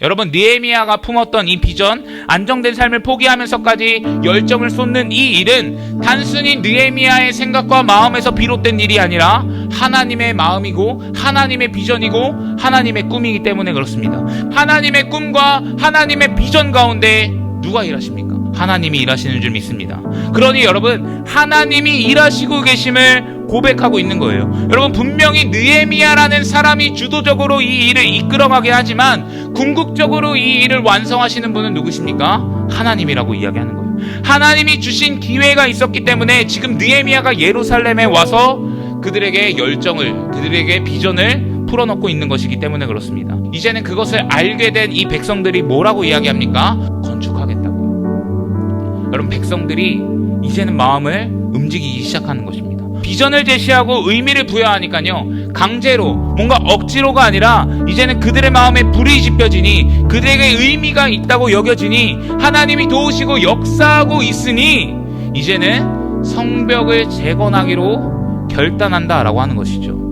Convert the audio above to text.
여러분 느헤미야가 품었던 이 비전, 안정된 삶을 포기하면서까지 열정을 쏟는 이 일은 단순히 느헤미야의 생각과 마음에서 비롯된 일이 아니라 하나님의 마음이고 하나님의 비전이고 하나님의 꿈이기 때문에 그렇습니다. 하나님의 꿈과 하나님의 비전 가운데 누가 일하십니까? 하나님이 일하시는 줄 믿습니다. 그러니 여러분 하나님이 일하시고 계심을 고백하고 있는 거예요. 여러분 분명히 느헤미야라는 사람이 주도적으로 이 일을 이끌어가게 하지만 궁극적으로 이 일을 완성하시는 분은 누구십니까? 하나님이라고 이야기하는 거예요. 하나님이 주신 기회가 있었기 때문에 지금 느헤미야가 예루살렘에 와서 그들에게 열정을 그들에게 비전을 풀어놓고 있는 것이기 때문에 그렇습니다. 이제는 그것을 알게 된 이 백성들이 뭐라고 이야기합니까? 건축하겠다고요. 여러분 백성들이 이제는 마음을 움직이기 시작하는 것입니다. 비전을 제시하고 의미를 부여하니까요 강제로 뭔가 억지로가 아니라 이제는 그들의 마음에 불이 지펴지니 그들에게 의미가 있다고 여겨지니 하나님이 도우시고 역사하고 있으니 이제는 성벽을 재건하기로 결단한다라고 하는 것이죠.